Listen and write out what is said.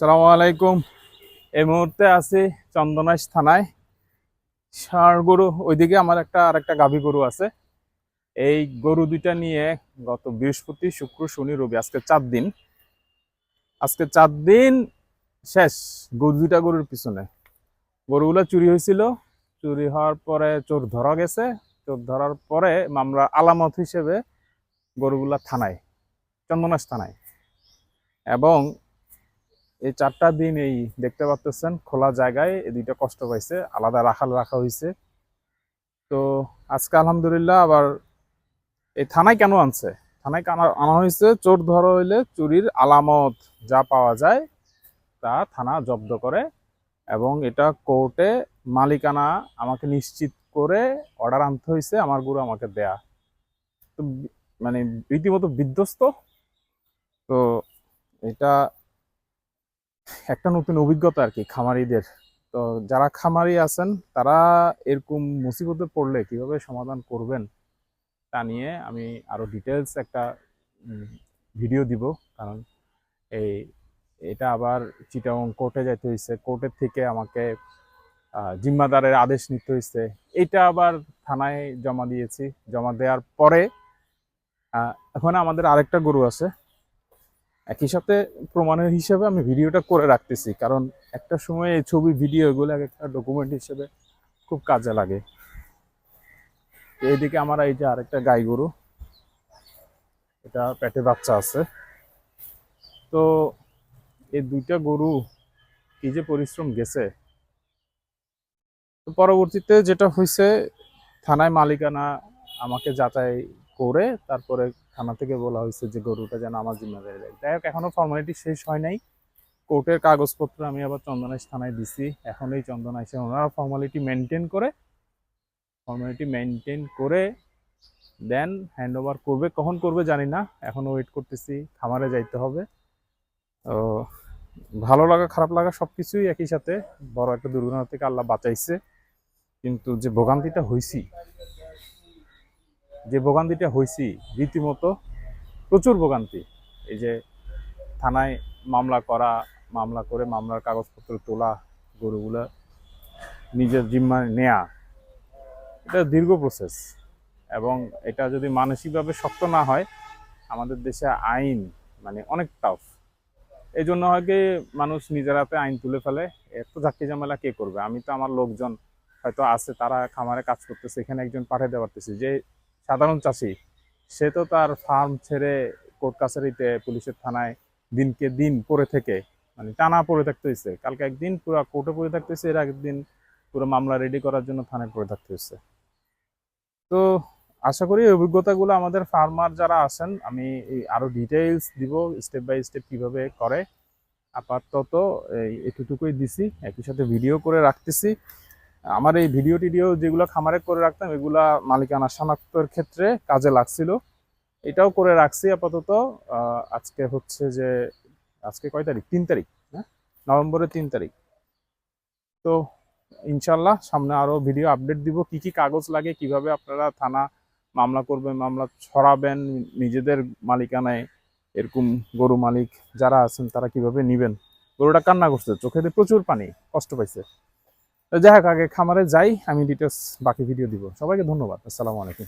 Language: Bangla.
সালামু আলাইকুম। এই মুহূর্তে আছি চন্দনাইশ থানায়। ষাঁড় গরু, ওইদিকে আমার একটা আর একটা গাভী গরু আছে। এই গরু দুইটা নিয়ে গত বৃহস্পতি, শুক্র, শনি, রবি, আজকে চার দিন। আজকে চার দিন শেষ গরু, দুইটা গরুর পিছনে। গরুগুলো চুরি হয়েছিল। চুরি হওয়ার পরে চোর ধরা গেছে। চোর ধরার পরে মামলা আলামত হিসেবে গরুগুলা থানায়, চন্দনাইশ থানায়। এবং এই চারটা দিন এই দেখতে পাচ্ছেন খোলা জায়গায় এই দুইটা কষ্ট পাইছে, আলাদা রাখাল রাখা হয়েছে তো আজকে আলহামদুলিল্লাহ আবার এই থানায় কেন আনছে? থানায় আনা হয়েছে চোর ধরা হইলে চুরির আলামত যা পাওয়া যায় তা থানা জব্দ করে এবং এটা কোর্টে মালিকানা আমাকে নিশ্চিত করে অর্ডার আনতে হয়েছে আমার গুরু আমাকে দেয়া। তো মানে রীতিমতো বিধ্বস্ত। তো এটা একটা নতুন অভিজ্ঞতা আর কি, খামারিদের। তো যারা খামারি আছেন, তারা এরকম মুসিবতে পড়লে কীভাবে সমাধান করবেন তা নিয়ে আমি আরও ডিটেলস একটা ভিডিও দিব। কারণ এই, এটা আবার চিটাগং কোর্টে যাইতে হয়েছে কোর্টের থেকে আমাকে জিম্মাদারের আদেশ নিতে হয়েছে এটা আবার থানায় জমা দিয়েছি। জমা দেওয়ার পরে এখন আমাদের আরেকটা গরু আছে। একই সাথে প্রমাণের হিসাবে আমি ভিডিওটা করে রাখতেছি, কারণ একটা সময় এই ছবি ভিডিও এগুলো এক একটা ডকুমেন্ট হিসেবে খুব কাজে লাগে। এইদিকে আমার এই যে আরেকটা গাই গরু, এটা পেটে বাচ্চা আছে। তো এই দুইটা গরু কি যে পরিশ্রম গেছে। তো পরবর্তীতে যেটা হয়েছে থানায় মালিকানা আমাকে যাচাই করে তারপরে থানা থেকে বলা হয়েছে যে গরুটা যেন আমার জিম্মাদারি দেয় যাই হোক, এখনও ফর্মালিটি শেষ হয় নাই। কোর্টের কাগজপত্র আমি আবার চন্দনাইশ থানায় দিছি। এখন এই চন্দনাইশে ওনারা ফর্মালিটি মেনটেন করে ফর্মালিটি মেনটেন করে দেন হ্যান্ড ওভার করবে। কখন করবে জানি না, এখনও ওয়েট করতেছি। খামারে যাইতে হবে। তো ভালো লাগা, খারাপ লাগা সব কিছুই একই সাথে। বড় একটা দুর্ঘটনা থেকে আল্লাহ বাঁচাইছে। কিন্তু যে ভোগান্তিটা হইছি যে ভোগান্তিটা হয়েছি রীতিমতো প্রচুর ভোগান্তি। এই যে থানায় মামলা করা, মামলা করে মামলার কাগজপত্র তোলা, গরুগুলা নিজের জিম্মা নেয়া, এটা দীর্ঘ প্রসেস এবং এটা যদি মানসিকভাবে শক্ত না হয়, আমাদের দেশে আইন মানে অনেক টাফ এই জন্য হয় কি, মানুষ নিজের হাতে আইন তুলে ফেলে, এত ঝাঁকি ঝামেলা কে করবে? আমি তো আমার লোকজন হয়তো আছে, তারা খামারে কাজ করতেছে, এখানে একজন পাঠিয়ে দেওয়া পারতেছি যে সাধারণ চাষি, সে তো তার ফার্ম ছেড়ে কোর্ট কাছারিতে পুলিশের থানায় দিনকে দিন পড়ে থেকে মানে টানা পড়ে থাকতে হয়েছে কালকে একদিন পুরো কোর্টে পড়ে থাকতে হয়েছে এর একদিন পুরো মামলা রেডি করার জন্য থানায় পড়ে থাকতে হয়েছে তো আশা করি এই অভিজ্ঞতাগুলো আমাদের ফার্মার যারা আছেন, আমি এই আরও ডিটেইলস দিব স্টেপ বাই স্টেপ কীভাবে করে। আপাতত এই এটুকুই দিছি, একই সাথে ভিডিও করে রাখতেছি। আমার এই ভিডিও টিডিও যেগুলো খামারে করে রাখতাম, এগুলা মালিকানা শনাক্তর ক্ষেত্রে কাজে লাগছিল। এটাও করে রাখছি আপাতত। আজকে হচ্ছে যে, আজকে কয় তারিখ? তিন তারিখ হ্যাঁ? নভেম্বরের তিন তারিখ। তো ইনশাল্লাহ সামনে আরও ভিডিও আপডেট দিব, কি কি কাগজ লাগে, কীভাবে আপনারা থানা মামলা করবেন, মামলা ছড়াবেন, নিজেদের মালিকানায় এরকম গরু মালিক যারা আছেন, তারা কীভাবে নিবেন? গরুটা কান্না করছে চোখে প্রচুর পানি, কষ্ট পাইছে। যাই হোক আগে খামারে যাই আমি ডিটেলস বাকি ভিডিও দিব। সবাইকে ধন্যবাদ আসসালামু আলাইকুম।